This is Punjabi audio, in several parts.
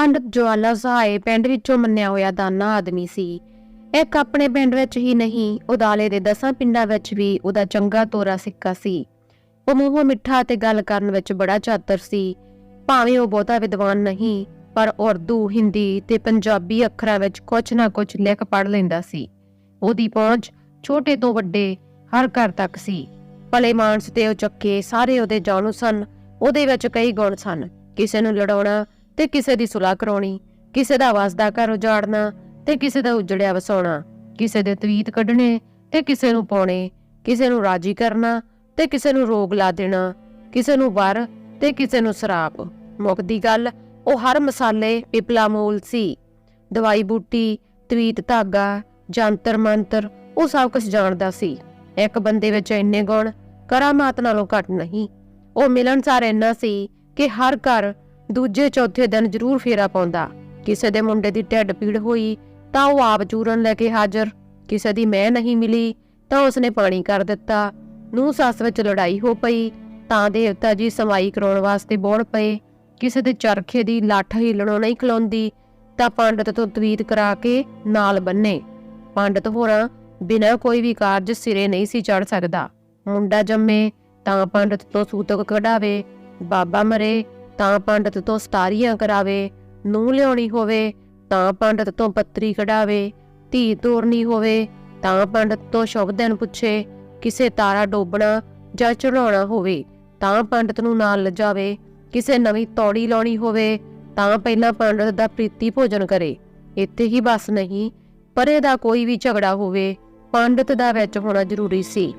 ਪੰਡਤ ਜਵਾਲਾ ਸਹਾਏ ਪਿੰਡ ਵਿੱਚੋਂ ਮੰਨਿਆ ਹੋਇਆ ਦਾਨਾ ਆਦਮੀ ਸੀ। ਇੱਕ ਆਪਣੇ ਪਿੰਡ ਵਿੱਚ ਹੀ ਨਹੀਂ, ਉਦਾਲੇ ਦੇ ਦਸਾਂ ਪਿੰਡਾਂ ਵਿੱਚ ਵੀ ਉਹਦਾ ਚੰਗਾ ਤੋਰਾ ਸਿੱਕਾ ਸੀ। ਉਹ ਮੂੰਹੋਂ ਮਿੱਠਾ ਤੇ ਗੱਲ ਕਰਨ ਵਿੱਚ ਬੜਾ ਚਾਤਰ ਸੀ। ਭਾਵੇਂ ਉਹ ਬਹੁਤਾ ਵਿਦਵਾਨ ਨਹੀਂ, ਪਰ ਉਰਦੂ, ਹਿੰਦੀ ਤੇ ਪੰਜਾਬੀ ਅੱਖਰਾਂ ਵਿੱਚ ਕੁਝ ਨਾ ਕੁਝ ਲਿਖ ਪੜ੍ਹ ਲੈਂਦਾ ਸੀ। ਉਹਦੀ ਪਹੁੰਚ ਛੋਟੇ ਤੋਂ ਵੱਡੇ ਹਰ ਘਰ ਤੱਕ ਸੀ। ਭਲੇ ਮਾਨਸ ਤੇ ਉਹ ਚੱਕੇ ਸਾਰੇ ਉਹਦੇ ਜਾਣੂ ਸਨ। ਉਹਦੇ ਵਿੱਚ ਕਈ ਗੁਣ ਸਨ। ਕਿਸੇ ਨੂੰ ਲੜਾਉਣਾ ਤੇ ਕਿਸੇ ਦੀ ਸੁਲਾਹ ਕਰਾਉਣੀ, ਕਿਸੇ ਦਾ ਵਸਦਾ ਘਰ ਉਜਾੜਨਾ ਤੇ ਕਿਸੇ ਦਾ ਉਜੜਿਆ ਵਸਾਉਣਾ, ਕਿਸੇ ਦੇ ਤਵੀਤ ਕੱਢਣੇ ਤੇ ਕਿਸੇ ਨੂੰ ਪਾਉਣੇ, ਕਿਸੇ ਨੂੰ ਰਾਜੀ ਕਰਨਾ ਤੇ ਕਿਸੇ ਨੂੰ ਰੋਗ ਲਾ ਦੇਣਾ, ਕਿਸੇ ਨੂੰ ਵਰ ਤੇ ਕਿਸੇ ਨੂੰ ਸਰਾਪ। ਮੁੱਕਦੀ ਗੱਲ, ਉਹ ਹਰ ਮਸਾਲੇ ਪਿਪਲਾ ਮੂਲ ਸੀ। ਦਵਾਈ ਬੂਟੀ, ਤਵੀਤ ਧਾਗਾ, ਜੰਤਰ ਮੰਤਰ, ਉਹ ਸਭ ਕੁਝ ਜਾਣਦਾ ਸੀ। ਇੱਕ ਬੰਦੇ ਵਿੱਚ ਇੰਨੇ ਗੁਣ, ਕਰਾਮਾਤ ਨਾਲੋਂ ਘੱਟ ਨਹੀਂ। ਉਹ ਮਿਲਣਸਾਰ ਇੰਨਾ ਸੀ ਕਿ ਹਰ ਘਰ ਦੂਜੇ ਚੌਥੇ ਦਿਨ ਜ਼ਰੂਰ ਫੇਰਾ ਪਾਉਂਦਾ। ਕਿਸੇ ਦੇ ਮੁੰਡੇ ਦੀ ਢਿੱਡ ਪੀੜ ਹੋਈ, ਤਾਂ ਉਹ ਆਪ ਚੂਰਨ ਲੈ ਕੇ ਹਾਜ਼ਰ। ਕਿਸੇ ਦੀ ਮੈਂ ਨਹੀਂ ਮਿਲੀ, ਤਾਂ ਉਸਨੇ ਪਾਣੀ ਕਰ ਦਿੱਤਾ। ਨੂੰ ਸੱਸ ਵਿੱਚ ਲੜਾਈ ਹੋ ਪਈ, ਤਾਂ ਦੇਵਤਾ ਜੀ ਸਮਾਈ ਕਰਾਉਣ ਵਾਸਤੇ ਬੋੜ ਪਏ। ਕਿਸੇ ਦੇ ਚਰਖੇ ਦੀ ਲੱਠ ਹਿੱਲਣੋਂ ਨਹੀਂ ਖਲੋਂਦੀ, ਤਾਂ ਪੰਡਤ ਤੋਂ ਤਵੀਤ ਕਰਾ ਕੇ ਨਾਲ ਬੰਨੇ। ਪੰਡਤ ਹੋਰਾਂ ਬਿਨਾਂ ਕੋਈ ਵੀ ਕਾਰਜ ਸਿਰੇ ਨਹੀਂ ਸੀ ਚੜ ਸਕਦਾ। ਮੁੰਡਾ ਜੰਮੇ, ਤਾਂ ਪੰਡਤ ਤੋਂ ਸੂਤਕ ਕਢਾਵੇ। ਬਾਬਾ ਮਰੇ ਤਾਂ ਪੰਡਤ ਤੋਂ ਸਤਾਰੀਆਂ ਕਰਾਵੇ ਨੂੰ ਲਿਆਉਣੀ ਹੋਵੇ, ਤਾਂ ਪੰਡਤ ਤੋਂ ਪੱਤਰੀ ਕਢਾਵੇ, ਧੀ ਤੋਰਨੀ ਹੋਵੇ, ਤਾਂ ਪੰਡਤ ਤੋਂ ਸ਼ੁਭ ਦਿਨ ਪੁੱਛੇ, ਕਿਸੇ ਤਾਰਾ ਡੋਬਣਾ ਜਾਂ ਚੜਾਉਣਾ ਹੋਵੇ, ਤਾਂ ਪੰਡਤ ਨੂੰ ਨਾਲ ਲਿਜਾਵੇ, ਕਿਸੇ ਨਵੀਂ ਤੌੜੀ ਲਾਉਣੀ ਹੋਵੇ, ਤਾਂ ਪਹਿਲਾਂ ਪੰਡਤ ਦਾ ਪ੍ਰੀਤੀ ਭੋਜਨ ਕਰੇ। ਇੱਥੇ ਹੀ ਬਸ ਨਹੀਂ, ਪਰੇ ਦਾ ਕੋਈ ਵੀ ਝਗੜਾ ਹੋਵੇ, ਪੰਡਤ ਦਾ ਵਿੱਚ ਹੋਣਾ ਜ਼ਰੂਰੀ ਸੀ।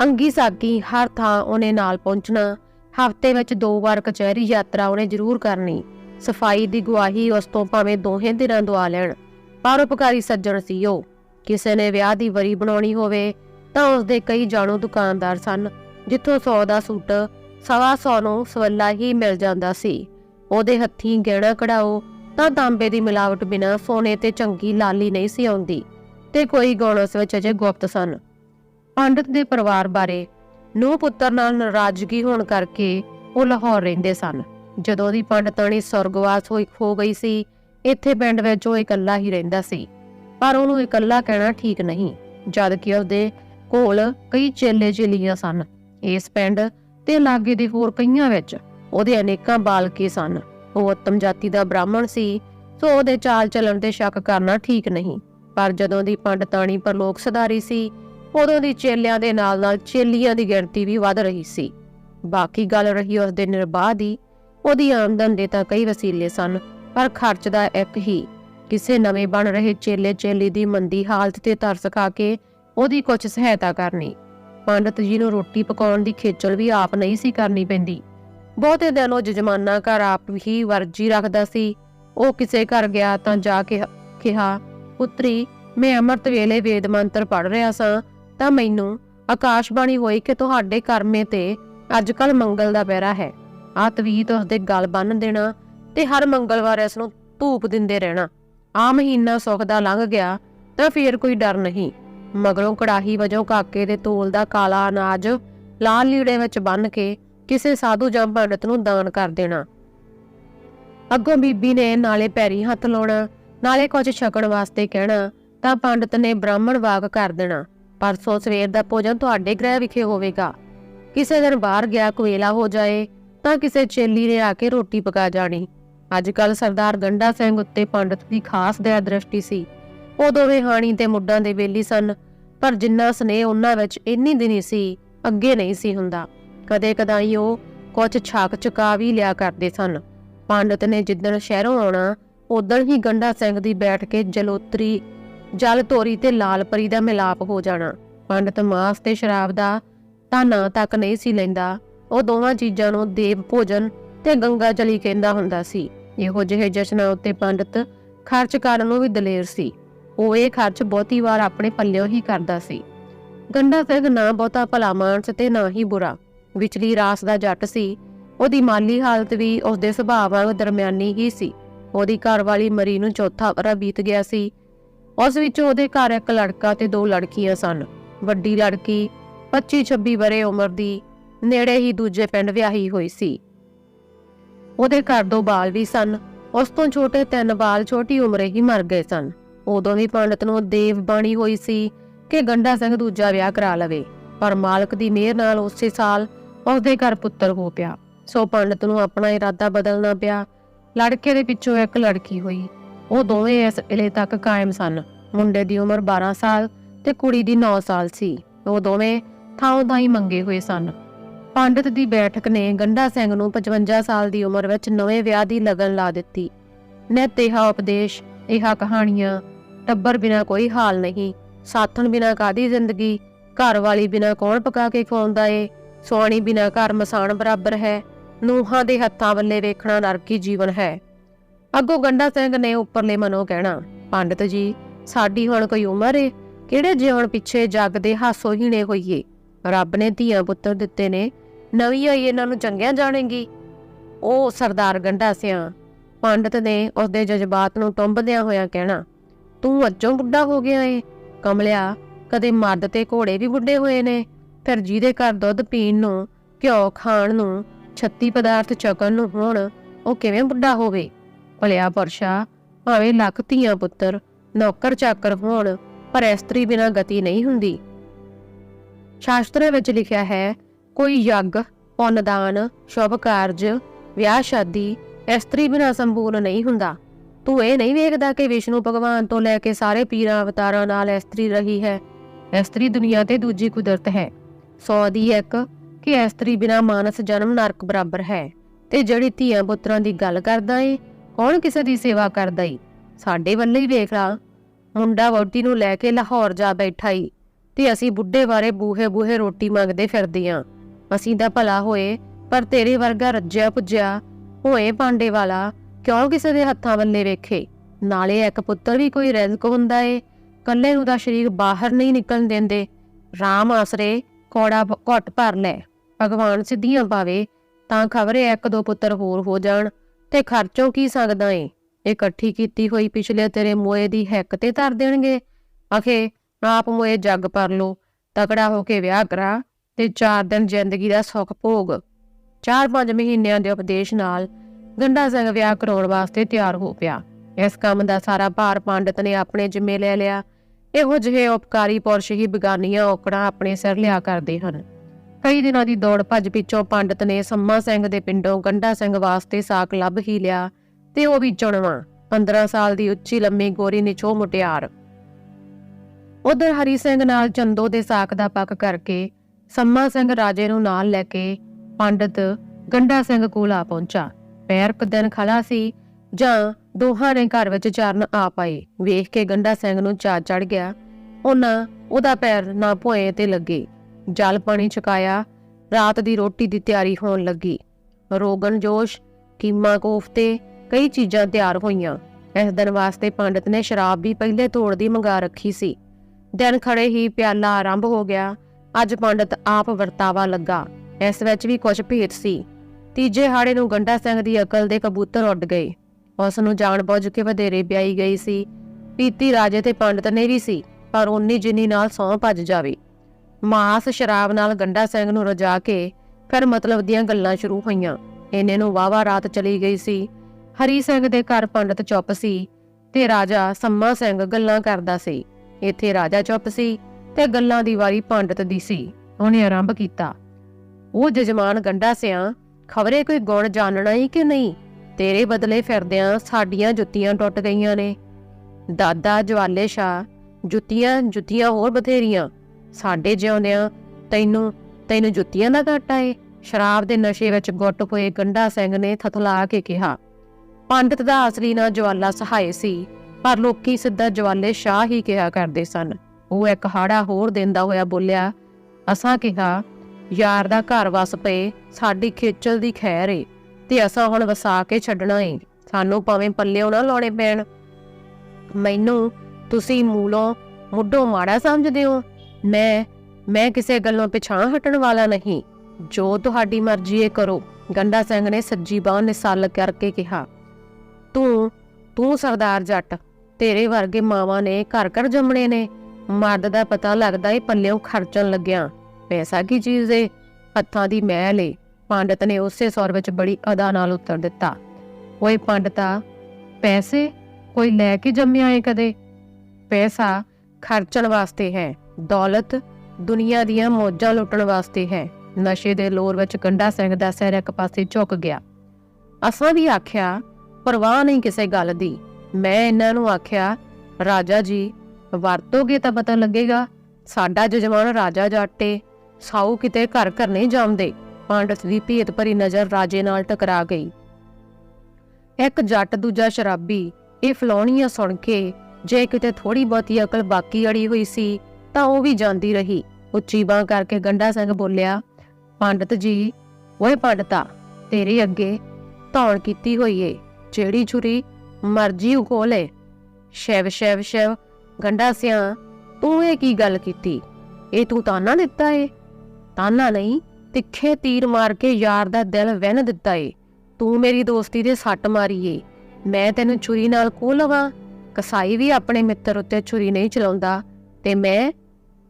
ਅੰਗੀ ਸਾਗੀ ਹਰ ਥਾਂ ਉਹਨੇ ਨਾਲ ਪਹੁੰਚਣਾ ਹਫ਼ਤੇ ਵਿੱਚ ਦੋ ਵਾਰ ਕਚਹਿਰੀ ਯਾਤਰਾ ਉਹਨੇ ਜ਼ਰੂਰ ਕਰਨੀ। ਸਫ਼ਾਈ ਦੀ ਗਵਾਹੀ ਉਸ ਤੋਂ ਭਾਵੇਂ ਦੋਹੇ ਦਿਨਾਂ ਦਵਾ ਲੈਣ ਪਰਉਪਕਾਰੀ ਸੱਜਣ ਸੀ ਉਹ। ਕਿਸੇ ਨੇ ਵਿਆਹ ਦੀ ਵਰੀ ਬਣਾਉਣੀ ਹੋਵੇ, ਤਾਂ ਉਸ ਦੇ ਕਈ ਜਾਣੂ ਦੁਕਾਨਦਾਰ ਸਨ, ਜਿੱਥੋਂ 100 ਦਾ ਸੂਟ, ਸਵਾ ਸੌ ਨੂੰ ਸਵੱਲਾ ਹੀ ਮਿਲ ਜਾਂਦਾ ਸੀ। ਉਹਦੇ ਹੱਥੀਂ ਗਹਿਣਾ ਕਢਾਓ, ਤਾਂ ਤਾਂਬੇ ਦੀ ਮਿਲਾਵਟ ਬਿਨਾ ਸੋਨੇ ਤੇ ਚੰਗੀ ਲਾਲੀ ਨਹੀਂ ਸੀ ਆਉਂਦੀ, ਤੇ ਕੋਈ ਗੁਣ ਉਸ ਵਿੱਚ ਅਜੇ ਗੁਪਤ ਸਨ। ਪੰਡਤ ਦੇ ਪਰਿਵਾਰ ਬਾਰੇ ਨੂੰ ਪੁੱਤਰ ਨਾਲ ਨਾਰਾਜ਼ਗੀ ਹੋਣ ਕਰਕੇ ਉਹ ਲਾਹੌਰ ਰਹਿੰਦੇ ਸਨ। ਜਦੋਂ ਦੀ ਪੰਡਤਾਣੀ ਸੁਰਗਵਾਸ ਹੋਈ ਹੋ ਗਈ ਸੀ, ਇੱਥੇ ਪਿੰਡ ਵਿੱਚ ਉਹ ਇਕੱਲਾ ਹੀ ਰਹਿੰਦਾ ਸੀ। ਪਰ ਉਹਨੂੰ ਇਕੱਲਾ ਕਹਿਣਾ ਠੀਕ ਨਹੀਂ, ਜਦ ਕਿ ਉਹਦੇ ਕੋਲ ਕਈ ਚੇਲੇ ਚੇਲੀਆਂ ਸਨ। ਇਸ ਪਿੰਡ ਤੇ ਲਾਗੇ ਦੇ ਹੋਰ ਕਈਆਂ ਵਿੱਚ ਉਹਦੇ ਅਨੇਕਾਂ ਬਾਲਕੇ ਸਨ। ਉਹ ਉੱਤਮ ਜਾਤੀ ਦਾ ਬ੍ਰਾਹਮਣ ਸੀ, ਸੋ ਉਹਦੇ ਚਾਲ ਚੱਲਣ ਤੇ ਸ਼ੱਕ ਕਰਨਾ ਠੀਕ ਨਹੀਂ। ਪਰ ਜਦੋਂ ਦੀ ਪੰਡਤਾਣੀ ਪਰਲੋਕ ਸਦਾਰੀ ਸੀ ਉਦੋਂ ਦੀ ਚੇਲਿਆਂ ਦੇ ਨਾਲ-ਨਾਲ ਚੇਲੀਆਂ ਦੀ ਗਿਣਤੀ ਵੀ ਵਧ ਰਹੀ ਸੀ। ਬਾਕੀ ਗੱਲ ਰਹੀ ਉਸ ਦੇ ਨਿਰਬਾਹ ਦੀ, ਉਹਦੀ ਆਮਦਨ ਦੇ ਤਾਂ ਕਈ ਵਸੀਲੇ ਸਨ, ਪਰ ਖਰਚ ਦਾ ਇੱਕ ਹੀ। ਕਿਸੇ ਨਵੇਂ ਬਣ ਰਹੇ ਚੇਲੇ ਚੇਲੀ ਦੀ ਮੰਦੀ ਹਾਲਤ ਤੇ ਤਰਸ ਖਾ ਕੇ ਉਹਦੀ ਕੁਝ ਸਹਾਇਤਾ ਕਰਨੀ। ਪੰਡਤ ਜੀ ਨੂੰ ਰੋਟੀ ਪਕਾਉਣ ਦੀ ਖੇਚਲ ਵੀ ਆਪ ਨਹੀਂ ਸੀ ਕਰਨੀ ਪੈਂਦੀ। ਬਹੁਤੇ ਦਿਨ ਉਹ ਜਜਮਾਨਾ ਘਰ ਆਪ ਹੀ ਵਰਜੀ ਰੱਖਦਾ ਸੀ। ਉਹ ਕਿਸੇ ਘਰ ਗਿਆ ਤਾਂ ਜਾ ਕੇ ਕਿਹਾ, ਪੁੱਤਰੀ, ਮੈਂ ਅੰਮ੍ਰਿਤ ਵੇਲੇ ਵੇਦ ਮੰਤਰ ਪੜ੍ਹ ਰਿਹਾ ਸਾਂ। ਤਾਂ ਮੈਨੂੰ ਆਕਾਸ਼ਬਾਣੀ ਹੋਈ ਕਿ ਤੁਹਾਡੇ ਕਰਮੇ ਤੇ ਅੱਜਕੱਲ ਮੰਗਲ ਦਾ ਪਹਿਰਾ ਹੈ। ਆ ਤਵੀਤ ਉਸਦੇ ਗਲ ਬੰਨ ਦੇਣਾ ਤੇ ਹਰ ਮੰਗਲਵਾਰ ਇਸ ਨੂੰ ਧੂਪ ਦਿੰਦੇ ਰਹਿਣਾ। ਆ ਮਹੀਨਾ ਸੁੱਖ ਦਾ ਲੰਘ ਗਿਆ ਤਾਂ ਫੇਰ ਕੋਈ ਡਰ ਨਹੀਂ। ਮਗਰੋਂ ਕੜਾਹੀ ਵਜੋਂ ਕਾਕੇ ਦੇ ਤੋਲ ਦਾ ਕਾਲਾ ਅਨਾਜ ਲਾਲ ਲੀੜੇ ਵਿੱਚ ਬੰਨ ਕੇ ਕਿਸੇ ਸਾਧੂ ਜਾਂ ਪੰਡਤ ਨੂੰ ਦਾਨ ਕਰ ਦੇਣਾ। ਅੱਗੋਂ ਬੀਬੀ ਨੇ ਨਾਲੇ ਪੈਰੀ ਹੱਥ ਲਾਉਣਾ, ਨਾਲੇ ਕੁਝ ਛਕਣ ਵਾਸਤੇ ਕਹਿਣਾ, ਤਾਂ ਪੰਡਤ ਨੇ ਬ੍ਰਾਹਮਣ ਵਾਕ ਕਰ ਦੇਣਾ। ਪਰਸੋਂ ਸਵੇਰ ਦਾ ਭੋਜਨ ਤੁਹਾਡੇ ਗ੍ਰਹਿ ਵਿਖੇ ਹੋਵੇਗਾ। ਕਿਸੇ ਦਿਨ ਬਾਹਰ ਗਿਆ ਕੋਇਲਾ ਹੋ ਜਾਏ, ਤਾਂ ਕਿਸੇ ਚੇਲੀ ਨੇ ਆ ਕੇ ਰੋਟੀ ਪਕਾ ਜਾਣੀ। ਅੱਜ ਕੱਲ ਸਰਦਾਰ ਗੰਡਾ ਸਿੰਘ ਉੱਤੇ ਪੰਡਤ ਦੀ ਖਾਸ ਦਇਆ ਦ੍ਰਿਸ਼ਟੀ ਸੀ। ਉਹ ਦੋਵੇਂ ਹਾਣੀ ਤੇ ਮੁੱਢਾਂ ਦੇ ਵੇਲੀ ਸਨ, ਪਰ ਜਿੰਨਾ ਸਨੇਹ ਉਹਨਾਂ ਵਿੱਚ ਇੰਨੀ ਦਿਨੀ ਸੀ, ਅੱਗੇ ਨਹੀਂ ਸੀ ਹੁੰਦਾ। ਕਦੇ ਕਦਾਈ ਉਹ ਕੁਝ ਛਾਕ ਚੁਕਾ ਵੀ ਲਿਆ ਕਰਦੇ ਸਨ। ਪੰਡਤ ਨੇ ਜਿੱਦਣ ਸ਼ਹਿਰੋਂ ਆਉਣਾ ਉਦੋਂ ਹੀ ਗੰਡਾ ਸਿੰਘ ਦੀ ਬੈਠ ਕੇ ਜਲੋਤਰੀ ਜਲ ਤੋਰੀ ਤੇ ਲਾਲ ਪਰੀ ਦਾ ਮਿਲਾਪ ਹੋ ਜਾਣਾ। ਪੰਡਤ ਮਾਸ ਤੇ ਸ਼ਰਾਬ ਦਾ ਤਾਂ ਨਾਂ ਤੱਕ ਨਹੀਂ ਸੀ ਲੈਂਦਾ। ਉਹ ਦੋਵਾਂ ਚੀਜ਼ਾਂ ਨੂੰ ਦੇਵ ਭੋਜਨ ਤੇ ਗੰਗਾ ਜਲੀ ਕਹਿੰਦਾ ਹੁੰਦਾ ਸੀ। ਇਹੋ ਜਿਹੇ ਜਸ਼ਨਾਂ ਉੱਤੇ ਪੰਡਤ ਖਰਚ ਕਰਨ ਨੂੰ ਵੀ ਦਲੇਰ ਸੀ। ਉਹ ਇਹ ਖਰਚ ਬਹੁਤੀ ਵਾਰ ਆਪਣੇ ਪੱਲਿਓ ਹੀ ਕਰਦਾ ਸੀ। ਗੰਡਾ ਸਿੰਘ ਨਾ ਬਹੁਤਾ ਭਲਾ ਮਾਨਸ ਤੇ ਨਾ ਹੀ ਬੁਰਾ। ਵਿਚਲੀ ਰਾਸ ਦਾ ਜੱਟ ਸੀ। ਉਹਦੀ ਮਾਲੀ ਹਾਲਤ ਵੀ ਉਸਦੇ ਸੁਭਾਅ ਵਾਂਗ ਦਰਮਿਆਨੀ ਹੀ ਸੀ। ਉਹਦੀ ਘਰ ਵਾਲੀ ਮਰੀ ਨੂੰ ਚੌਥਾ ਵਰਾ ਬੀਤ ਗਿਆ ਸੀ। ਉਸ ਵਿੱਚ ਉਹਦੇ ਘਰ ਇੱਕ ਲੜਕਾ ਤੇ ਦੋ ਲੜਕੀਆਂ ਸਨ। ਵੱਡੀ ਲੜਕੀ 25-26 ਬਰੇ ਉਮਰ ਦੀ, ਨੇੜੇ ਹੀ ਦੂਜੇ ਪਿੰਡ ਵਿਆਹੀ ਹੋਈ ਸੀ। ਉਹਦੇ ਘਰ ਦੋ ਬਾਲ ਵੀ ਸਨ। ਉਸ ਤੋਂ ਛੋਟੇ ਤਿੰਨ ਬਾਲ ਛੋਟੀ ਉਮਰੇ ਹੀ ਮਰ ਗਏ ਸਨ। ਉਦੋਂ ਵੀ ਪੰਡਤ ਨੂੰ ਦੇਵ ਬਾਣੀ ਹੋਈ ਸੀ ਕਿ ਗੰਡਾ ਸਿੰਘ ਦੂਜਾ ਵਿਆਹ ਕਰਾ ਲਵੇ, ਪਰ ਮਾਲਕ ਦੀ ਮਿਹਰ ਨਾਲ ਉਸੇ ਸਾਲ ਉਸਦੇ ਘਰ ਪੁੱਤਰ ਹੋ ਪਿਆ। ਸੋ ਪੰਡਤ ਨੂੰ ਆਪਣਾ ਇਰਾਦਾ ਬਦਲਣਾ ਪਿਆ। ਲੜਕੇ ਦੇ ਪਿੱਛੋਂ ਇੱਕ ਲੜਕੀ ਹੋਈ। ਉਹ ਦੋਵੇਂ ਇਸ ਇਲੇ ਤੱਕ ਕਾਇਮ ਸਨ। ਮੁੰਡੇ ਦੀ ਉਮਰ 12 ਸਾਲ ਤੇ ਕੁੜੀ ਦੀ 9 ਸਾਲ ਸੀ। ਉਹ ਦੋਵੇਂ ਥਾਂ ਥਾਂ ਹੀ ਮੰਗੇ ਹੋਏ ਸਨ। ਪੰਡਤ ਦੀ ਬੈਠਕ ਨੇ ਗੰਡਾ ਸਿੰਘ ਨੂੰ 55 ਸਾਲ ਦੀ ਉਮਰ ਵਿੱਚ ਨਵੇਂ ਵਿਆਹ ਦੀ ਲਗਨ ਲਾ ਦਿੱਤੀ। ਨਿਤ ਇਹ ਉਪਦੇਸ਼, ਇਹ ਕਹਾਣੀਆਂ, ਟੱਬਰ ਬਿਨਾ ਕੋਈ ਹਾਲ ਨਹੀਂ, ਸਾਥਣ ਬਿਨਾ ਕਾਦੀ ਜ਼ਿੰਦਗੀ, ਘਰ ਵਾਲੀ ਬਿਨਾ ਕੌਣ ਪਕਾ ਕੇ ਖਵਾਉਂਦਾ ਏ ਸੋਣੀ ਬਿਨਾ ਘਰ ਮਸਾਣ ਬਰਾਬਰ ਹੈ, ਨੂਹਾਂ ਦੇ ਹੱਥਾਂ ਵੱਲੇ ਵੇਖਣਾ ਨਰਕੀ ਜੀਵਨ ਹੈ। ਅੱਗੋਂ ਗੰਡਾ ਸਿੰਘ ਨੇ ਉੱਪਰਲੇ ਮਨੋਂ ਕਹਿਣਾ, ਪੰਡਤ ਜੀ, ਸਾਡੀ ਹੁਣ ਕੋਈ ਉਮਰ ਏ? ਕਿਹੜੇ ਜੀਵਨ ਪਿੱਛੇ ਜੱਗ ਦੇ ਹਾਸੋ ਹੀਣੇ ਹੋਈਏ? ਰੱਬ ਨੇ ਧੀਆਂ ਪੁੱਤਰ ਦਿੱਤੇ ਨੇ, ਨਵੀਂ ਆਈ ਇਹਨਾਂ ਨੂੰ ਚੰਗਿਆ ਜਾਣੇਗੀ। ਉਹ ਸਰਦਾਰ ਗੰਡਾ ਸਿਆ, ਪੰਡਤ ਨੇ ਉਸਦੇ ਜਜ਼ਬਾਤ ਨੂੰ ਟੁੰਬਦਿਆਂ ਹੋਇਆ ਕਹਿਣਾ, ਤੂੰ ਅੱਜੋਂ ਬੁੱਢਾ ਹੋ ਗਿਆ ਏ। ਕਮਲਿਆ, ਕਦੇ ਮਰਦ ਤੇ ਘੋੜੇ ਵੀ ਬੁੱਢੇ ਹੋਏ ਨੇ। ਫਿਰ ਜਿਹਦੇ ਘਰ ਦੁੱਧ ਪੀਣ ਨੂੰ, ਘਿਓ ਖਾਣ ਨੂੰ, ਛੱਤੀ ਪਦਾਰਥ ਚਕਣ ਨੂੰ ਹੋਣ, ਉਹ ਕਿਵੇਂ ਬੁੱਢਾ ਹੋਵੇ? ਭਲਿਆ ਪੁਰਸ਼ਾ, ਭਾਵੇਂ ਲੱਖ ਧੀਆਂ ਪੁੱਤਰ, ਨੌਕਰ ਚਾਕਰ ਹੋਣ, ਪਰ ਇਸਤਰੀ ਬਿਨਾਂ ਗਤੀ ਨਹੀਂ ਹੁੰਦੀ। ਸ਼ਾਸਤਰਾਂ ਵਿੱਚ ਲਿਖਿਆ ਹੈ, ਕੋਈ ਯੱਗ, ਪੁੰਨਦਾਨ, ਸ਼ੁਭ ਕਾਰਜ, ਵਿਆਹ ਸ਼ਾਦੀ ਇਸਤਰੀ ਬਿਨਾਂ ਸੰਪੂਰਨ ਨਹੀਂ ਹੁੰਦਾ। ਤੂੰ ਇਹ ਨਹੀਂ ਵੇਖਦਾ ਕਿ ਵਿਸ਼ਨੂੰ ਭਗਵਾਨ ਤੋਂ ਲੈ ਕੇ ਸਾਰੇ ਪੀਰਾਂ ਅਵਤਾਰਾਂ ਨਾਲ ਇਸਤਰੀ ਰਹੀ ਹੈ? ਇਸਤਰੀ ਦੁਨੀਆ ਤੇ ਦੂਜੀ ਕੁਦਰਤ ਹੈ। ਸੌ ਦੀ ਇੱਕ, ਕਿ ਇਸਤਰੀ ਬਿਨਾਂ ਮਾਨਸ ਜਨਮ ਨਰਕ ਬਰਾਬਰ ਹੈ। ਤੇ ਜਿਹੜੀ ਧੀਆਂ ਪੁੱਤਰਾਂ ਦੀ ਗੱਲ ਕਰਦਾ ਏ ਕੌਣ ਕਿਸੇ ਦੀ ਸੇਵਾ ਕਰਦਾ ਈ? ਸਾਡੇ ਵੱਲੇ ਹੀ ਵੇਖ ਲਾ। ਮੁੰਡਾ ਵਹੁਟੀ ਨੂੰ ਲੈ ਕੇ ਲਾਹੌਰ ਜਾ ਬੈਠਾ ਈ ਤੇ ਅਸੀਂ ਬੁੱਢੇ ਬਾਰੇ ਬੂਹੇ ਬੂਹੇ ਰੋਟੀ ਮੰਗਦੇ ਫਿਰਦੇ ਆਂ। ਅਸੀਂ ਤਾਂ ਭਲਾ ਹੋਏ, ਪਰ ਤੇਰੇ ਵਰਗਾ ਰੱਜਿਆ ਪੁੱਜਿਆ ਹੋਏ ਪਾਂਡੇ ਵਾਲਾ ਕਿਉਂ ਕਿਸੇ ਦੇ ਹੱਥਾਂ ਵੱਲੇ ਵੇਖੇ? ਨਾਲੇ ਇੱਕ ਪੁੱਤਰ ਵੀ ਕੋਈ ਰਿਜ਼ਕ ਹੁੰਦਾ ਏ। ਕੱਲੇ ਨੂੰ ਦਾ ਸ਼ਰੀਰ ਬਾਹਰ ਨਹੀਂ ਨਿਕਲਣ ਦਿੰਦੇ। ਰਾਮ ਆਸਰੇ ਕੋੜਾ ਭ- ਘੁੱਟ ਭਰ ਲੈ। ਭਗਵਾਨ ਸਿੱਧੀਆਂ ਪਾਵੇ ਤਾਂ ਖਬਰੇ ਇੱਕ ਦੋ ਪੁੱਤਰ ਹੋਰ ਹੋ ਜਾਣ। ਤੇ ਖਰਚੋਂ ਕੀ ਸਕਦਾ ਏ? ਇਕੱਠੀ ਕੀਤੀ ਹੋਈ ਪਿਛਲੇ ਤੇਰੇ ਮੋਏ ਦੀ ਹੈਕ ਤੇ ਧਰ ਦੇਣਗੇ। ਆਖੇ ਆਪ ਮੋਏ ਜੱਗ ਪਰ ਲੋ ਤਕੜਾ ਹੋ ਕੇ ਵਿਆਹ ਕਰਾ ਤੇ ਚਾਰ ਦਿਨ ਜ਼ਿੰਦਗੀ ਦਾ ਸੁੱਖ ਭੋਗ। ਚਾਰ ਪੰਜ ਮਹੀਨਿਆਂ ਦੇ ਉਪਦੇਸ਼ ਨਾਲ ਗੰਡਾ ਸਿੰਘ ਵਿਆਹ ਕਰਾਉਣ ਵਾਸਤੇ ਤਿਆਰ ਹੋ ਪਿਆ। ਇਸ ਕੰਮ ਦਾ ਸਾਰਾ ਭਾਰ ਪੰਡਤ ਨੇ ਆਪਣੇ ਜਿੰਮੇ ਲੈ ਲਿਆ। ਇਹੋ ਜਿਹੇ ਉਪਕਾਰੀ ਪੁਰਸ਼ ਹੀ ਬਿਗਾਨੀਆਂ ਔਕੜਾਂ ਆਪਣੇ ਸਿਰ ਲਿਆ ਕਰਦੇ ਹਨ। ਕਈ ਦਿਨਾਂ ਦੀ ਦੌੜ ਭੱਜ ਪਿੱਛੋਂ ਪੰਡਤ ਨੇ ਸੰਮਾ ਸਿੰਘ ਦੇ ਪਿੰਡੋਂ ਗੰਡਾ ਸਿੰਘ ਵਾਸਤੇ ਸਾਕ ਲੱਭ ਹੀ ਲਿਆ ਤੇ ਉਹ ਵੀ ਚੁਣਵਾ 15 ਸਾਲ ਦੀ ਉੱਚੀ ਲੰਮੀ ਗੋਰੀ ਨਿਛੋ ਮੁਟਿਆਰ। ਉਧਰ ਹਰੀ ਸਿੰਘ ਨਾਲ ਚੰਦੋ ਦੇ ਸਾਕ ਦਾ ਪੱਕ ਕਰਕੇ ਸੰਮਾ ਸਿੰਘ ਰਾਜੇ ਨੂੰ ਨਾਲ ਲੈ ਕੇ ਪੰਡਤ ਗੰਡਾ ਸਿੰਘ ਕੋਲ ਆ ਪਹੁੰਚਾ। ਪੈਰ ਕੁ ਦਿਨ ਖਲਾ ਸੀ ਜਾਂ ਦੋਹਾਂ ਨੇ ਘਰ ਵਿੱਚ ਚਰਨ ਆ ਪਏ। ਵੇਖ ਕੇ ਗੰਡਾ ਸਿੰਘ ਨੂੰ ਚਾ ਚੜ ਗਿਆ। ਉਹਨਾਂ ਉਹਦਾ ਪੈਰ ਨਾ ਭੋਏ ਤੇ ਲੱਗੇ। ਜਲ ਪਾਣੀ ਚਕਾਇਆ ਰਾਤ ਦੀ ਰੋਟੀ ਦੀ ਤਿਆਰੀ ਹੋਣ ਲੱਗੀ। ਰੋਗਨ ਜੋਸ਼, ਕੀਮਾ ਕੋਫਤੇ ਕਈ ਚੀਜ਼ਾਂ ਤਿਆਰ ਹੋਈਆਂ। ਇਸ ਦਿਨ ਵਾਸਤੇ ਪੰਡਤ ਨੇ ਸ਼ਰਾਬ ਵੀ ਪਹਿਲੇ ਤੋੜ ਦੀ ਮੰਗਾ ਰੱਖੀ ਸੀ। ਦਿਨ ਖੜੇ ਹੀ ਪਿਆਲਾ ਆਰੰਭ ਹੋ ਗਿਆ। ਅੱਜ ਪੰਡਤ ਆਪ ਵਰਤਾਵਾ ਲੱਗਾ। ਇਸ ਵਿੱਚ ਵੀ ਕੁਝ ਭੇਤ ਸੀ। ਤੀਜੇ ਹਾੜੇ ਨੂੰ ਗੰਡਾ ਸਿੰਘ ਦੀ ਅਕਲ ਦੇ ਕਬੂਤਰ ਉੱਡ ਗਏ। ਉਸ ਨੂੰ ਜਾਣ ਬੁੱਝ ਕੇ ਵਧੇਰੇ ਪਿਆਈ ਗਈ ਸੀ। ਪੀਤੀ ਰਾਜੇ ਤੇ ਪੰਡਤ ਨੇ ਵੀ ਸੀ, ਪਰ ਉਨੀ ਜਿੰਨੀ ਨਾਲ ਸੌਂ ਭੱਜ ਜਾਵੇ। ਮਾਸ ਸ਼ਰਾਬ ਨਾਲ ਗੰਡਾ ਸਿੰਘ ਨੂੰ ਰਜਾ ਕੇ ਫਿਰ ਮਤਲਬ ਦੀਆਂ ਗੱਲਾਂ ਸ਼ੁਰੂ ਹੋਈਆਂ। ਇਹਨੇ ਨੂੰ ਵਾਵਾ ਰਾਤ ਚਲੀ ਗਈ ਸੀ। ਹਰੀ ਸਿੰਘ ਦੇ ਘਰ ਪੰਡਤ ਚੁੱਪ ਸੀ ਤੇ ਰਾਜਾ ਸੰਮਾ ਸਿੰਘ ਗੱਲਾਂ ਕਰਦਾ ਸੀ। ਇੱਥੇ ਰਾਜਾ ਚੁੱਪ ਸੀ ਤੇ ਗੱਲਾਂ ਦੀ ਵਾਰੀ ਪੰਡਤ ਦੀ ਸੀ। ਉਹਨੇ ਆਰੰਭ ਕੀਤਾ, ਉਹ ਜਜਮਾਨ ਗੰਡਾ ਸਿਆ, ਖਬਰੇ ਕੋਈ ਗੁਣ ਜਾਣਨਾ ਹੀ ਕਿ ਨਹੀਂ? ਤੇਰੇ ਬਦਲੇ ਫਿਰਦਿਆਂ ਸਾਡੀਆਂ ਜੁੱਤੀਆਂ ਟੁੱਟ ਗਈਆਂ ਨੇ। ਦਾਦਾ ਜਵਾਲੇ ਸ਼ਾ ਜੁੱਤੀਆਂ ਜੁੱਤੀਆਂ ਹੋਰ ਬਥੇਰੀਆਂ। ਸਾਡੇ ਜਿਉਂਦਿਆਂ ਤੈਨੂੰ ਤੈਨੂੰ ਜੁੱਤੀਆਂ ਦਾ ਘਾਟਾ ਏ। ਸ਼ਰਾਬ ਦੇ ਨਸ਼ੇ ਵਿੱਚ ਗੁੱਟ ਹੋਏ ਗੰਡਾ ਸਿੰਘ ਨੇ ਥਥਲਾ ਕੇ ਕਿਹਾ। ਪੰਡਤ ਦਾ ਅਸਲੀ ਨਾਂ ਜਵਾਲਾ ਸਹਾਏ ਸੀ, ਪਰ ਲੋਕੀ ਸਿੱਧਾ ਜਵਾਲੇ ਸ਼ਾਹ ਹੀ ਕਿਹਾ ਕਰਦੇ ਸਨ। ਉਹ ਇੱਕ ਹਾੜਾ ਹੋਰ ਦਿੰਦਾ ਹੋਇਆ ਬੋਲਿਆ, ਅਸਾਂ ਕਿਹਾ, ਯਾਰ ਦਾ ਘਰ ਵਸ ਪਏ, ਸਾਡੀ ਖੇਚਲ ਦੀ ਖੈਰ ਏ, ਤੇ ਅਸਾਂ ਹੁਣ ਵਸਾ ਕੇ ਛੱਡਣਾ ਏ। ਸਾਨੂੰ ਭਾਵੇਂ ਪੱਲਿਓ ਨਾ ਲਾਉਣੇ ਪੈਣ। ਮੈਨੂੰ ਤੁਸੀਂ ਮੂਲੋਂ ਮੁੱਢੋਂ ਮਾੜਾ ਸਮਝਦੇ ਹੋ? ਮੈਂ ਮੈਂ ਕਿਸੇ ਗੱਲੋਂ ਪਿਛਾਂ ਹਟਣ ਵਾਲਾ ਨਹੀਂ। ਜੋ ਤੁਹਾਡੀ ਮਰਜ਼ੀ ਏ ਕਰੋ, ਗੰਡਾ ਸਿੰਘ ਨੇ ਸੱਜੀ ਬਾਹ ਨਿਸਾਲ ਕਰਕੇ ਕਿਹਾ। ਤੂੰ ਤੂੰ ਸਰਦਾਰ ਜੱਟ, ਤੇਰੇ ਵਰਗੇ ਮਾਵਾਂ ਨੇ ਘਰ ਘਰ ਜੰਮਣੇ ਨੇ। ਮਰਦ ਦਾ ਪਤਾ ਲੱਗਦਾ ਏ ਪੱਲਿਓਂ ਖਰਚਣ ਲੱਗਿਆ। ਪੈਸਾ ਕੀ ਚੀਜ਼ ਏ? ਹੱਥਾਂ ਦੀ ਮਹਿਲ ਏ। ਪੰਡਤ ਨੇ ਉਸੇ ਸੌਰ ਵਿੱਚ ਬੜੀ ਅਦਾ ਨਾਲ ਉੱਤਰ ਦਿੱਤਾ। ਓਏ ਪੰਡਤਾ, ਪੈਸੇ ਕੋਈ ਲੈ ਕੇ ਜੰਮਿਆ ਏ ਕਦੇ? ਪੈਸਾ ਖਰਚਣ ਵਾਸਤੇ ਹੈ। ਦੌਲਤ ਦੁਨੀਆ ਦੀਆਂ ਮੌਜਾਂ ਲੁੱਟਣ ਵਾਸਤੇ ਹੈ। ਨਸ਼ੇ ਦੇ ਲੋਰ ਵਿੱਚ ਗੰਡਾ ਸਿੰਘ ਦਾ ਸਿਰ ਇੱਕ ਪਾਸੇ ਝੁਕ ਗਿਆ। ਅਸਾਂ ਵੀ ਆਖਿਆ, ਪਰਵਾਹ ਨਹੀਂ ਕਿਸੇ ਗੱਲ ਦੀ। ਮੈਂ ਇਹਨਾਂ ਨੂੰ ਆਖਿਆ, ਰਾਜਾ ਜੀ, ਵਰਤੋਗੇ ਤਾਂ ਪਤਾ ਲੱਗੇਗਾ, ਸਾਡਾ ਜਜਮਾਨ ਰਾਜਾ ਜਾਟੇ ਸਾਊ ਕਿਤੇ ਘਰ ਘਰ ਨਹੀਂ ਜਾਂਦੇ ਪੰਡਤ ਦੀ ਭੀਤ ਭਰੀ ਨਜ਼ਰ ਰਾਜੇ ਨਾਲ ਟਕਰਾ ਗਈ। ਇੱਕ ਜੱਟ ਦੂਜਾ ਸ਼ਰਾਬੀ ਇਹ ਫਲੌਣੀਆਂ ਸੁਣ ਕੇ, ਜੇ ਕਿਤੇ ਥੋੜੀ ਬਹੁਤੀ ਅਕਲ ਬਾਕੀ ਅੜੀ ਹੋਈ ਸੀ ਤਾਂ ਉਹ ਵੀ ਜਾਂਦੀ ਰਹੀ। ਉੱਚੀ ਬਾਂਹ ਕਰਕੇ ਗੰਡਾ ਸਿੰਘ ਬੋਲਿਆ, ਪੰਡਤ ਜੀ, ਓਏ ਪੰਡਤਾ, ਤੇਰੇ ਅੱਗੇ ਧੌਣ ਕੀਤੀ ਹੋਈ ਏ, ਜਿਹੜੀ ਛੁਰੀ ਮਰਜ਼ੀ ਉਕੋਲੇ ਸ਼ੈਵ ਸ਼ੈਵ ਸ਼ੈਵ, ਗੰਡਾ ਸਿਆ, ਤੂੰ ਇਹ ਕੀ ਗੱਲ ਕੀਤੀ? ਇਹ ਤੂੰ ਤਾਨਾ ਦਿੱਤਾ ਏ? ਤਾਨਾ ਨਹੀਂ, ਤਿੱਖੇ ਤੀਰ ਮਾਰ ਕੇ ਯਾਰ ਦਾ ਦਿਲ ਵਹਿਨ ਦਿੱਤਾ ਏ। ਤੂੰ ਮੇਰੀ ਦੋਸਤੀ ਦੇ ਸੱਟ ਮਾਰੀ ਏ। ਮੈਂ ਤੈਨੂੰ ਛੁਰੀ ਨਾਲ ਕੋ ਲਵਾਂ। ਕਸਾਈ ਵੀ ਆਪਣੇ ਮਿੱਤਰ ਉੱਤੇ ਛੁਰੀ ਨਹੀਂ ਚਲਾਉਂਦਾ। ਤੇ ਮੈਂ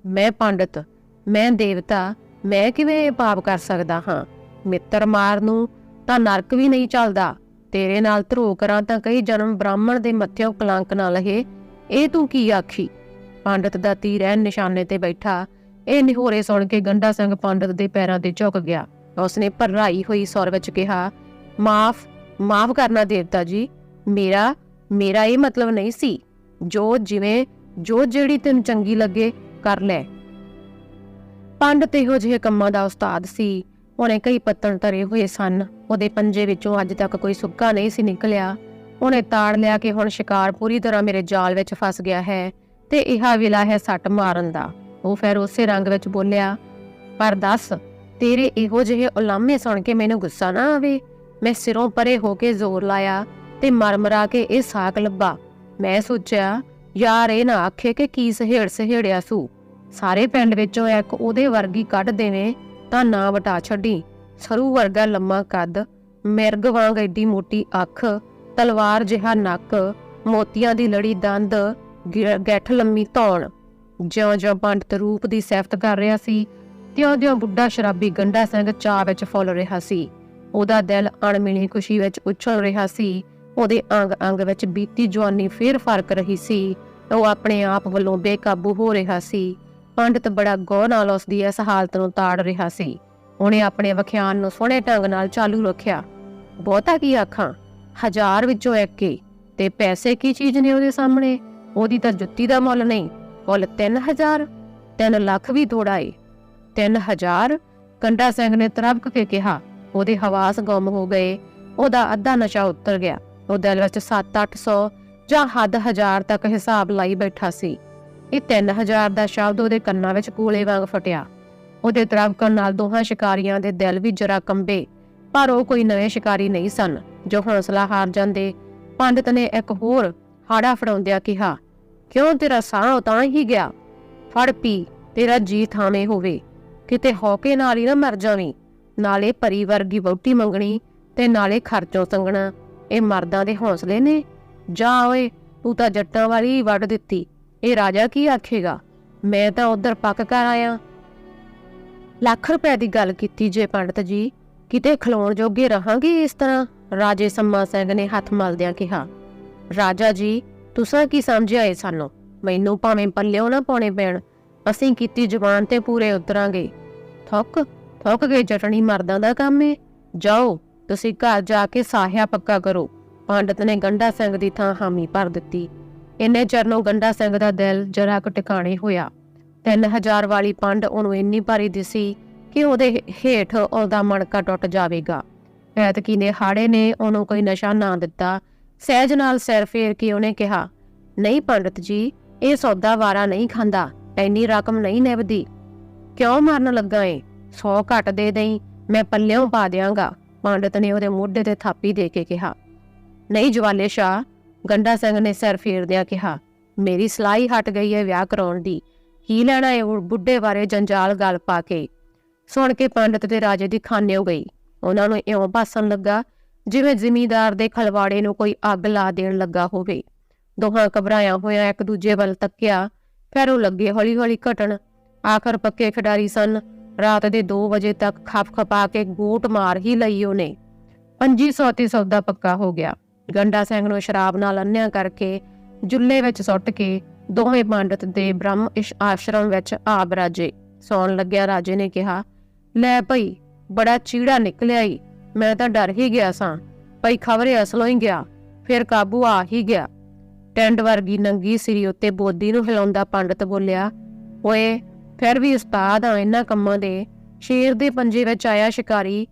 ਮੈਂ ਪੰਡਤ, ਮੈਂ ਦੇਵਤਾ, ਮੈਂ ਕਿਵੇਂ ਇਹ ਪਾਪ ਕਰ ਸਕਦਾ ਹਾਂ? ਮਿੱਤਰ ਮਾਰ ਨੂੰ ਤਾਂ ਨਰਕ ਵੀ ਨਹੀਂ ਚੱਲਦਾ। ਤੇਰੇ ਨਾਲ ਧਰੋ ਕਰਾਂ ਤਾਂ ਕਈ ਜਨਮ ਬ੍ਰਾਹਮਣ ਦੇ ਮੱਥਿਓਂ ਕਲੰਕ ਨਾ ਲਹੇ। ਇਹ ਤੂੰ ਕੀ ਆਖੀ? ਪੰਡਤ ਦਾ ਤੀਰ ਐਨ ਨਿਸ਼ਾਨੇ ਤੇ ਬੈਠਾ। ਇਹ ਨਿਹੋਰੇ ਸੁਣ ਕੇ ਗੰਡਾ ਸਿੰਘ ਪੰਡਤ ਦੇ ਪੈਰਾਂ ਤੇ ਝੁਕ ਗਿਆ। ਉਸਨੇ ਭਰਰਾਈ ਹੋਈ ਸੁਰ ਵਿੱਚ ਕਿਹਾ, ਮਾਫ ਮਾਫ ਕਰਨਾ ਦੇਵਤਾ ਜੀ। ਮੇਰਾ ਮੇਰਾ ਇਹ ਮਤਲਬ ਨਹੀਂ ਸੀ। ਜੋ ਜਿਵੇਂ ਜੋ ਜਿਹੜੀ ਤੈਨੂੰ ਚੰਗੀ ਲੱਗੇ ਕਰ ਲੈ। ਪੰਡਤ ਇਹੋ ਜਿਹੇ ਕੰਮਾਂ ਦਾ ਉਸਤਾਦ ਸੀ। ਉਹਨੇ ਕਈ ਪੱਤਣ ਧਰੇ ਹੋਏ ਸਨ। ਉਹਦੇ ਪੰਜੇ ਵਿੱਚੋਂ ਅੱਜ ਤੱਕ ਕੋਈ ਸੁੱਕਾ ਨਹੀਂ ਸੀ ਨਿਕਲਿਆ। ਉਹਨੇ ਤਾੜ ਲਿਆ ਕਿ ਹੁਣ ਸ਼ਿਕਾਰ ਪੂਰੀ ਤਰ੍ਹਾਂ ਮੇਰੇ ਜਾਲ ਵਿੱਚ ਫਸ ਗਿਆ ਹੈ ਤੇ ਇਹ ਵਿਲਾ ਹੈ ਸੱਟ ਮਾਰਨ ਦਾ। ਉਹ ਫਿਰ ਉਸੇ ਰੰਗ ਵਿੱਚ ਬੋਲਿਆ, ਪਰ ਦੱਸ, ਤੇਰੇ ਇਹੋ ਜਿਹੇ ਉਲਾਮੇ ਸੁਣ ਕੇ ਮੈਨੂੰ ਗੁੱਸਾ ਨਾ ਆਵੇ? ਮੈਂ ਸਿਰੋਂ ਪਰੇ ਹੋ ਕੇ ਜ਼ੋਰ ਲਾਇਆ ਤੇ ਮਰਮਰਾ ਕੇ ਇਹ ਸਾਕ ਲੱਭਾ। ਮੈਂ ਸੋਚਿਆ ਯਾਰ ਇਹ ਨਾ ਆਖੇ ਕਿ ਕੀ ਸਹੇੜ ਸਹੇੜਿਆ ਸੂ। ਸਾਰੇ ਪਿੰਡ ਵਿੱਚੋਂ ਇੱਕ ਉਹਦੇ ਵਰਗੀ ਕੱਢ ਦੇਵੇਂ ਤਾਂ ਨਾ ਵਟਾ ਛੱਡੀ। ਸਰੂ ਵਰਗਾ ਲੰਮਾ ਕੱਦ, ਮਿਰਗ ਵਾਂਗ ਏਡੀ ਮੋਟੀ ਅੱਖ, ਤਲਵਾਰ ਜਿਹਾ ਨੱਕ, ਮੋਤੀਆਂ ਦੀ ਲੜੀ ਦੰਦ, ਗਿ- ਲੰਮੀ ਧੌਣ। ਜਿਉਂ-ਜਿਉਂ ਪੰਡਤ ਰੂਪ ਦੀ ਸਿਫਤ ਕਰ ਰਿਹਾ ਸੀ ਤਿਉਂ-ਤਿਉਂ ਬੁੱਢਾ ਸ਼ਰਾਬੀ ਗੰਡਾ ਸਿੰਘ ਚਾਹ ਵਿੱਚ ਫੁੱਲ ਰਿਹਾ ਸੀ। ਉਹਦਾ ਦਿਲ ਅਣਮਿਣੀ ਖੁਸ਼ੀ ਵਿੱਚ ਉਛਲ ਰਿਹਾ ਸੀ। ਉਹਦੇ ਅੰਗ-ਅੰਗ ਵਿੱਚ ਬੀਤੀ ਜਵਾਨੀ ਫੇਰ ਫ਼ਰਕ ਰਹੀ ਸੀ। ਉਹ ਆਪਣੇ ਆਪ ਵੱਲੋਂ ਬੇਕਾਬੂ ਹੋ ਰਿਹਾ ਸੀ। ਪੰਡਤ ਬੜਾ ਗੌਰ ਨਾਲ ਉਸ ਦੀ ਇਸ ਹਾਲਤ ਨੂੰ ਤਾੜ ਰਿਹਾ ਸੀ। ਉਹਨੇ ਆਪਣੇ ਵਖਿਆਨ ਨੂੰ ਸੋਹਣੇ ਢੰਗ ਨਾਲ ਚਾਲੂ ਰੱਖਿਆ। ਬਹੁਤਾ ਕੀ ਆਖਾਂ, ਹਜ਼ਾਰ ਵਿੱਚੋਂ ਇੱਕ ਹੀ ਤੇ ਪੈਸੇ ਕੀ ਚੀਜ਼ ਨੇ ਉਹਦੇ ਸਾਹਮਣੇ? ਉਹਦੀ ਤਾਂ ਜੁੱਤੀ ਦਾ ਮੁੱਲ ਨਹੀਂ, ਕੁੱਲ 3000 3 ਲੱਖ ਵੀ ਥੋੜਾ ਏ। 3000 ਕੰਡਾ ਸਿੰਘ ਨੇ ਤਰਬਕ ਕੇ ਕਿਹਾ, ਉਹਦੇ ਹਵਾਸ ਗੁੰਮ ਹੋ ਗਏ। ਉਹਦਾ ਅੱਧਾ ਨਸ਼ਾ ਉਤਰ ਗਿਆ। ਉਹ ਦਿਲ ਵਿੱਚ 7-800 ਜਾਂ ਹੱਦ ਹਜ਼ਾਰ ਤੱਕ ਹਿਸਾਬ ਲਾਈ ਬੈਠਾ ਸੀ। ਇਹ 3000 ਦਾ ਸ਼ਬਦ ਉਹਦੇ ਕੰਨਾਂ ਵਿੱਚ ਕੂਲੇ ਵਾਂਗ ਫਟਿਆ। ਉਹਦੇ ਤਰਬਕਣ ਨਾਲ ਦੋਹਾਂ ਸ਼ਿਕਾਰੀਆਂ ਦੇ ਦਿਲ ਵੀ ਜਰਾ ਕੰਬੇ, ਪਰ ਉਹ ਕੋਈ ਨਵੇਂ ਸ਼ਿਕਾਰੀ ਨਹੀਂ ਸਨ, ਜੋ ਹੌਸਲਾ ਹਾਰ ਜਾਂਦੇ। ਪੰਡਤ ਨੇ ਇੱਕ ਹੋਰ ਹਾੜਾ ਫੜਾਉਂਦਿਆਂ ਕਿਹਾ, ਕਿਉਂ ਤੇਰਾ ਸਾਹ ਤਾਂ ਹੀ ਗਿਆ? ਫੜ ਪੀ, ਤੇਰਾ ਜੀ ਥਾਵੇਂ ਹੋਵੇ। ਕਿਤੇ ਹੌਕੇ ਨਾਲ ਹੀ ਨਾ ਮਰ ਜਾਵੀਂ। ਨਾਲੇ ਪਰੀ ਦੀ ਵਹੁਟੀ ਮੰਗਣੀ ਤੇ ਨਾਲੇ ਖਰਚੋਂ ਸੰਗਣਾ। ਇਹ ਮਰਦਾਂ ਦੇ ਹੌਸਲੇ ਨੇ। ਜਾ ਓਏ, ਤੂੰ ਤਾਂ ਜੱਟਾਂ ਵਾਲੀ ਹੀ ਵੱਢ ਦਿੱਤੀ। ਇਹ ਰਾਜਾ ਕੀ ਆਖੇਗਾ? ਮੈਂ ਤਾਂ ਉਧਰ ਪੱਕ ਕਰ ਆਇਆ। ਲੱਖ ਰੁਪਏ ਦੀ ਗੱਲ ਕੀਤੀ ਜੇ ਪੰਡਤ ਜੀ, ਕਿਤੇ ਖਲੋਣ ਜੋਗੇ ਰਹਾਂਗੇ ਇਸ ਤਰ੍ਹਾਂ? ਰਾਜੇ ਸੰਮਾ ਸਿੰਘ ਨੇ ਹੱਥ ਮਲਦਿਆਂ ਕਿਹਾ, ਰਾਜਾ ਜੀ, ਤੁਸੀਂ ਕੀ ਸਮਝਿਆ ਏ ਸਾਨੂੰ? ਮੈਨੂੰ ਭਾਵੇਂ ਪੱਲਿਓ ਨਾ ਪਾਉਣੇ ਪੈਣ। ਅਸੀਂ ਕੀਤੀ ਜ਼ੁਬਾਨ ਤੇ ਪੂਰੇ ਉਤਰਾਂਗੇ। ਥੁੱਕ ਥੁੱਕ ਗਏ ਜਟਣੀ ਮਰਦਾਂ ਦਾ ਕੰਮ ਏ। ਜਾਓ, ਤੁਸੀਂ ਘਰ ਜਾ ਕੇ ਸਾਹਿਆ ਪੱਕਾ ਕਰੋ। ਪੰਡਤ ਨੇ ਗੰਡਾ ਸਿੰਘ ਦੀ ਥਾਂ ਹਾਮੀ ਭਰ ਦਿੱਤੀ। ਇੰਨੇ ਚਰਨੋਂ ਗੰਡਾ ਸਿੰਘ ਦਾ ਦਿਲ ਜਰਾ ਕੁ ਟਿਕਾਣੇ ਹੋਇਆ। 3000 ਵਾਲੀ ਪੰਡ ਉਹਨੂੰ ਇੰਨੀ ਭਾਰੀ ਦਿਸੀ ਕਿ ਉਹਦੇ ਹੇਠ ਉਹਦਾ ਮਣਕਾ ਟੁੱਟ ਜਾਵੇਗਾ। ਐਤਕੀ ਨੇ ਹਾੜੇ ਨੇ ਉਹਨੂੰ ਕੋਈ ਨਸ਼ਾ ਨਾ ਦਿੱਤਾ। ਸਹਿਜ ਨਾਲ ਸਿਰ ਫੇਰ ਕੇ ਉਹਨੇ ਕਿਹਾ, ਨਹੀਂ ਪੰਡਤ ਜੀ, ਇਹ ਸੌਦਾ ਵਾਰਾ ਨਹੀਂ ਖਾਂਦਾ, ਐਨੀ ਰਕਮ ਨਹੀਂ ਨਿਭਦੀ। ਕਿਉਂ ਮਾਰਨ ਲੱਗਾ ਏ? 100 ਘੱਟ ਦੇ ਦੇਈ, ਮੈਂ ਪੱਲਿਓਂ ਪਾ ਦਿਆਂਗਾ। ਪੰਡਤ ਨੇ ਉਹਦੇ ਮੋਢੇ ਤੇ ਥਾਪੀ ਦੇ ਕੇ ਕਿਹਾ। ਨਹੀਂ ਜਵਾਲੇ ਸ਼ਾ ਗੰਡਾ ਸਿੰਘ ਨੇ ਸਿਰ ਫੇਰਦਿਆਂ ਕਿਹਾ, ਮੇਰੀ ਸਲਾਈ ਹਟ ਗਈ ਹੈ ਵਿਆਹ ਕਰਾਉਣ ਦੀ। ਕੀ ਲੈਣਾ ਏ ਉਹ ਬੁੱਢੇ ਬਾਰੇ ਜੰਜਾਲ ਗੱਲ ਪਾ ਕੇ? ਸੁਣ ਕੇ ਪੰਡਤ ਤੇ ਰਾਜੇ ਦੀ ਖਾਨਿਓ ਗਈ। ਉਹਨਾਂ ਨੂੰ ਇਉਂ ਭਾਸਣ ਲੱਗਾ, ਜਿਵੇਂ ਜ਼ਿਮੀਦਾਰ ਦੇ ਖਲਵਾੜੇ ਨੂੰ ਕੋਈ ਅੱਗ ਲਾ ਦੇਣ ਲੱਗਾ ਹੋਵੇ। ਦੋਹਾਂ ਘਬਰਾਇਆ ਹੋਇਆ ਇੱਕ ਦੂਜੇ ਵੱਲ ਤੱਕਿਆ, ਫਿਰ ਉਹ ਲੱਗੇ ਹੌਲੀ-ਹੌਲੀ ਘਟਣ। ਆਖਰ ਪੱਕੇ ਖਿਡਾਰੀ ਸਨ। ਰਾਤ ਦੇ 2 ਵਜੇ ਤੱਕ ਖਪ ਖਪਾ ਕੇ ਗੋਟ ਮਾਰ ਹੀ ਲਈ ਉਹਨੇ। 2500 ਤੇ ਸੌਦਾ ਪੱਕਾ ਹੋ ਗਿਆ। ਗੰਡਾ ਸਿੰਘ ਨੂੰ ਸ਼ਰਾਬ ਨਾਲ ਅੰਨਿਆ ਕਰਕੇ ਜੁੱਲੇ ਵਿੱਚ ਸੁੱਟ ਕੇ ਦੋਵੇਂ ਪੰਡਤ ਦੇ ਬ੍ਰਹਮ ਆਸ਼ਰਮ ਵਿੱਚ ਆ ਬਰਾਜੇ ਸੌਣ ਲੱਗਿਆ। ਰਾਜੇ ਨੇ ਕਿਹਾ, ਲੈ ਭਈ, ਬੜਾ ਚੀੜਾ ਨਿਕਲਿਆ ਈ। ਮੈਂ ਤਾਂ ਡਰ ਹੀ ਗਿਆ ਸਾਂ। ਭਈ ਖਬਰੇ ਅਸਲੋਂ ਹੀ ਗਿਆ, ਫਿਰ ਕਾਬੂ ਆ ਹੀ ਗਿਆ। ਟੈਂਡ ਵਰਗੀ ਨੰਗੀ ਸਿਰੀ ਉੱਤੇ ਬੋਦੀ ਨੂੰ ਹਿਲਾਉਂਦਾ ਪੰਡਤ ਬੋਲਿਆ, ਓਏ, ਫਿਰ ਵੀ ਉਸਤਾਦ ਆ ਇਹਨਾਂ ਕੰਮਾਂ ਦੇ। ਸ਼ੇਰ ਦੇ ਪੰਜੇ ਵਿੱਚ ਆਇਆ ਸ਼ਿਕਾਰੀ,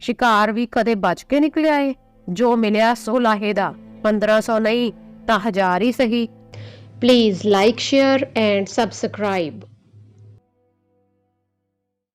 ਸ਼ਿਕਾਰ ਵੀ ਕਦੇ ਬਚ ਕੇ ਨਿਕਲਿਆ ਏ? ਜੋ ਮਿਲਿਆ ਸੋ ਲਾਹੇ ਦਾ 1500 ਨਹੀਂ ਤਾਂ ਹਜ਼ਾਰ ਹੀ ਸਹੀ Please like, share, and subscribe.